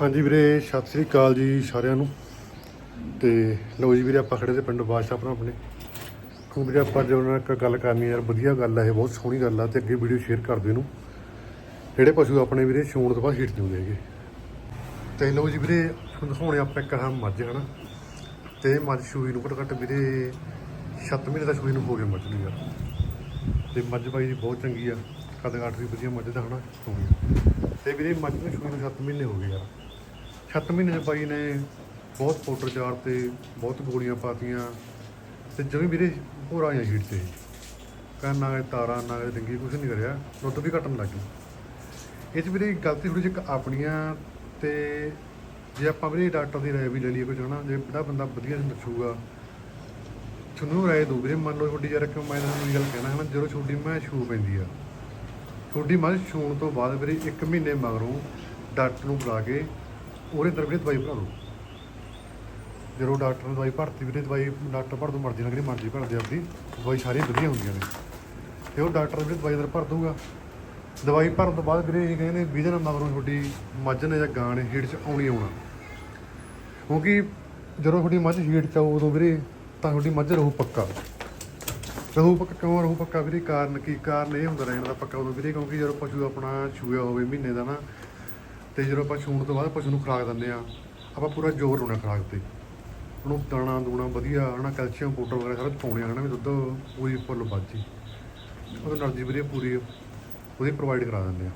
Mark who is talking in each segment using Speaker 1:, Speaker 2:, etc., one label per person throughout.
Speaker 1: ਹਾਂਜੀ ਵੀਰੇ, ਸਤਿ ਸ੍ਰੀ ਅਕਾਲ ਜੀ ਸਾਰਿਆਂ ਨੂੰ। ਤੇ ਲਓ ਜੀ ਵੀਰੇ, ਆਪਾਂ ਖੜੇ ਤੇ ਪਿੰਡ ਬਾਦਸ਼ਾਹ ਆਪਣਾ ਆਪਣੇ। ਹੁਣ ਵੀਰੇ, ਆਪਾਂ ਜੋ ਨਾਲ ਗੱਲ ਕਰਨੀ ਯਾਰ ਵਧੀਆ ਗੱਲ ਹੈ ਇਹ ਬਹੁਤ ਸੋਹਣੀ ਗੱਲ ਆ, ਤੇ ਅੱਗੇ ਵੀਡੀਓ ਸ਼ੇਅਰ ਕਰ ਦਿਓ ਇਹਨੂੰ। ਜਿਹੜੇ ਪਸ਼ੂ ਆਪਣੇ ਵੀਰੇ ਛੂਣ ਤੋਂ ਬਾਅਦ ਹੀਟ ਜੂਦੇ ਹੈਗੇ। ਤੇ ਲਓ ਜੀ ਵੀਰੇ, ਤੁਹਾਨੂੰ ਦਿਖਾਉਣੇ ਆਪਾਂ ਇੱਕ ਆਹ ਮੱਝ, ਹਨਾ। ਤੇ ਇਹ ਮੱਝ ਸੂਈ ਨੂੰ ਘੱਟੋ ਘੱਟ ਵੀਰੇ 7 ਮਹੀਨੇ ਦਾ ਸੂਈ ਨੂੰ ਹੋ ਗਿਆ ਮੱਝ ਨੂੰ ਯਾਰ। ਤੇ ਮੱਝ ਬਾਈ ਦੀ ਬਹੁਤ ਚੰਗੀ ਆ। ਕਦ ਕਾਠ ਵੀ ਵਧੀਆ ਮੱਝ ਦਾ ਹਨਾ ਸੋਹਣੀ ਆ। ਤੇ ਵੀਰੇ, ਮੱਝ ਨੂੰ ਸੂਈ ਨੂੰ 7 ਮਹੀਨੇ ਹੋ ਗਏ ਯਾਰ। 7 ਮਹੀਨੇ ਦੇ ਬਾਈ ਨੇ ਬਹੁਤ ਪਾਊਡਰ ਚਾਰ ਤੇ ਬਹੁਤ ਗੋਲੀਆਂ ਪਾਤੀਆਂ ਤੇ ਜਿਵੇਂ ਵੀਰੇ ਪੂਰਾ ਆਇਆ ਹੀਟ ਤੇ। ਕੰਨ ਨਾ ਤਾਰਾਂ ਨਾ ਡੰਗੀ ਕੁਝ ਨਹੀਂ ਕਰਿਆ, ਦੁੱਧ ਵੀ ਘਟਣ ਲੱਗ ਗਈ ਇਹ 'ਚ ਵੀਰੇ ਗਲਤੀ ਥੋੜੀ ਜਿਹੀ ਆਪਣੀਆਂ ਤੇ ਜੇ ਆਪਾਂ ਵੀਰੇ ਡਾਕਟਰ ਦੀ ਰਾਏ ਵੀ ਲੈ ਲਈਏ ਕੁਝ ਹਨਾ, ਜੇ ਜਿਹੜਾ ਬੰਦਾ ਵਧੀਆ ਦੱਸੂਗਾ ਤੁਹਾਨੂੰ ਰਾਏ ਦੋ ਵੀਰੇ, ਮੰਨ ਲਓ ਛੋਟੀ ਯਾਰ ਕਿ ਮੈਂ ਤੁਹਾਨੂੰ ਗੱਲ ਕਹਿਣਾ ਹੈ ਨਾ ਜਦੋਂ ਛੋਟੀ ਮੈਂ ਛੂ ਪੈਂਦੀ ਆ, ਛੋਟੀ ਮੱਝ ਛੂਣ ਤੋਂ ਬਾਅਦ ਵੀਰੇ 1 ਮਹੀਨੇ ਮਗਰੋਂ ਡਾਕਟਰ ਨੂੰ ਬੁਲਾ ਕੇ ਉਹਦੇ ਅੰਦਰ ਵੀਰੇ ਦਵਾਈ ਭਰਾ ਦਿਓ ਜਦੋਂ ਡਾਕਟਰ ਨੇ ਦਵਾਈ ਭਰਤੀ ਵੀਰੇ ਦਵਾਈ ਡਾਕਟਰ ਭਰ ਦੋ ਮਰਜ਼ੀ ਨਾਲ ਕਿਹੜੀ ਮਰਜ਼ੀ ਭਰਦੇ ਆਪਦੀ, ਦਵਾਈ ਸਾਰੀਆਂ ਵਧੀਆ ਹੁੰਦੀਆਂ ਨੇ ਤੇ ਉਹ ਡਾਕਟਰ ਵੀਰੇ ਦਵਾਈ ਅੰਦਰ ਭਰ ਦੂਗਾ ਦਵਾਈ ਭਰਨ ਤੋਂ ਬਾਅਦ ਵੀਰੇ ਇਹ ਕਹਿੰਦੇ 20 ਦਿਨ ਮਗਰੋਂ ਤੁਹਾਡੀ ਮੱਝ ਨੇ ਜਾਂ ਗਾਂ ਨੇ ਹੀਟ 'ਚ ਆਉਣੀ ਆਉਣਾ। ਕਿਉਂਕਿ ਜਦੋਂ ਤੁਹਾਡੀ ਮੱਝ ਹੀਟ 'ਚ ਆਊ, ਉਦੋਂ ਵੀਰੇ ਤਾਂ ਤੁਹਾਡੀ ਮੱਝ ਰਹੂ ਪੱਕਾ। ਰਹੂ ਪੱਕਾ ਕਿਉਂ ਰਹੂ ਪੱਕਾ? ਵੀਰੇ ਕਾਰਨ ਕੀ? ਕਾਰਨ ਇਹ ਹੁੰਦਾ ਰਹਿਣ ਦਾ ਪੱਕਾ ਉਦੋਂ ਵੀਰੇ, ਕਿਉਂਕਿ ਜਦੋਂ ਪਸ਼ੂ ਆਪਣਾ ਛੂਇਆ ਹੋਵੇ ਮਹੀਨੇ ਦਾ ਨਾ ਤੇ ਜਦੋਂ ਆਪਾਂ ਛੂਣ ਤੋਂ ਬਾਅਦ ਪਸ਼ੂ ਨੂੰ ਖੁਰਾਕ ਦਿੰਦੇ ਆ ਆਪਾਂ ਪੂਰਾ ਜ਼ੋਰ ਲਾਉਣਾ ਖੁਰਾਕ ਤੇ। ਉਹਨੂੰ ਦਾਣਾ ਦੂਣਾ ਵਧੀਆ, ਹਨਾ, ਕੈਲਸ਼ੀਅਮ, ਪਾਊਡਰ ਵਗੈਰਾ ਸਾਰਾ ਪਾਉਣੇ ਆ, ਹਨਾ, ਵੀ ਦੁੱਧ ਪੂਰੀ ਫੁੱਲ ਵੱਜੀ ਉਹਨੂੰ એનર્ਜੀ ਵਧੀਆ ਪੂਰੀ, ਉਹਦੀ ਪ੍ਰੋਵਾਈਡ ਕਰਾ ਦਿੰਦੇ ਆ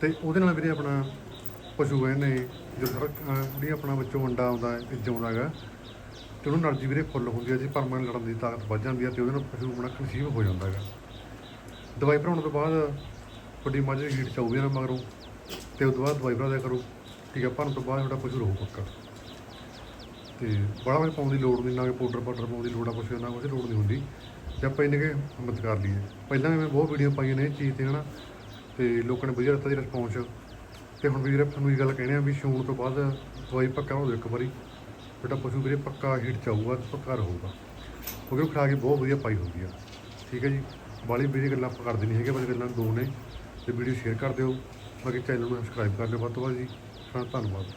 Speaker 1: ਤੇ ਉਹਦੇ ਨਾਲ ਵੀਰੇ ਆਪਣਾ ਪਸ਼ੂ ਹੈ ਨੇ, ਜੋ ਜਿਹੜੀ ਆਪਣਾ ਵਿੱਚੋਂ ਅੰਡਾ ਆਉਂਦਾ ਹੈ ਜਿਉਂਦਾ ਹੈਗਾ, ਤੇ ਉਹਨੂੰ એનર્ਜੀ ਵੀਰੇ ਫੁੱਲ ਹੁੰਦੀ ਹੈ ਜੀ ਪਰਮਾਨੈਂਟ ਲੜਨ ਦੀ ਤਾਕਤ ਵੱਧ ਜਾਂਦੀ ਹੈ ਤੇ ਉਹਦੇ ਨਾਲ ਪਸ਼ੂ ਆਪਣਾ ਕਨਸੀਵ ਹੋ ਜਾਂਦਾ ਹੈਗਾ। ਦਵਾਈ ਭਰਾਉਣ ਤੋਂ ਬਾਅਦ, ਵੱਡੀ ਮੱਝ ਹੀਟ ਚਾਉ ਵੀ ਨਾ ਮਗਰੋਂ ਤੇ ਉਸ ਤੋਂ ਬਾਅਦ ਦਵਾਈ ਭਰਾ ਦਿਆ ਕਰੋ। ਠੀਕ ਹੈ ਭਰਨ ਤੋਂ ਬਾਅਦ ਤੁਹਾਡਾ ਪਸ਼ੂ ਰਹੂ ਪੱਕਾ। ਤੇ ਬੜਾ ਕੁਝ ਪਾਉਣ ਦੀ ਲੋੜ ਨਹੀਂ, ਨਾ ਕਿ ਪਾਊਡਰ ਪਾਊਡਰ ਪਾਉਣ ਦੀ ਲੋੜ ਆ ਪਸ਼ੂ ਨਾ ਕੁਝ ਲੋੜ ਨਹੀਂ ਹੁੰਦੀ। ਜੇ ਆਪਾਂ ਇਹਨੇ ਕਿ ਹਿੰਮਤ ਕਰ ਲਈਏ। ਪਹਿਲਾਂ ਵੀ ਮੈਂ ਬਹੁਤ ਵੀਡੀਓ ਪਾਈਆਂ ਨੇ ਇਹ ਚੀਜ਼ ਤੇ, ਹਨਾ। ਤੇ ਲੋਕਾਂ ਨੇ ਵਧੀਆ ਦਿੱਤਾ ਜੀ ਰਿਸਪੌਂਸ ਤੇ ਹੁਣ ਵੀ ਵੀਰੇ ਤੁਹਾਨੂੰ ਇਹ ਗੱਲ ਕਹਿਣੇ ਆ ਵੀ ਛੂਣ ਤੋਂ ਬਾਅਦ ਦਵਾਈ ਪੱਕਾ ਹੋ ਜਾਓ ਇੱਕ ਵਾਰੀ। ਤੁਹਾਡਾ ਪਸ਼ੂ ਵੀਰੇ ਪੱਕਾ ਹੀਟ ਚ ਆਊਗਾ ਤੇ ਪੱਕਾ ਰਹੂਗਾ। ਕਿਉਂਕਿ ਉਹ ਖਾ ਕੇ ਬਹੁਤ ਵਧੀਆ ਪਾਈ ਹੁੰਦੀ ਆ। ਠੀਕ ਹੈ ਜੀ। ਬਾਲੀ ਵੀਡੀਓ ਗੱਲਾਂ ਆਪਾਂ ਕਰਦੇ ਨਹੀਂ ਹੈਗੇ ਬਸ ਗੱਲਾਂ ਦੋ ਨੇ। ਤੇ ਵੀਡੀਓ ਸ਼ੇਅਰ ਕਰ ਦਿਓ। ਬਾਕੀ ਚੈਨਲ ਨੂੰ ਸਬਸਕ੍ਰਾਈਬ ਕਰ ਲਿਓ ਵੱਧ ਤੋਂ ਵੱਧ ਜੀ। ਧੰਨਵਾਦ।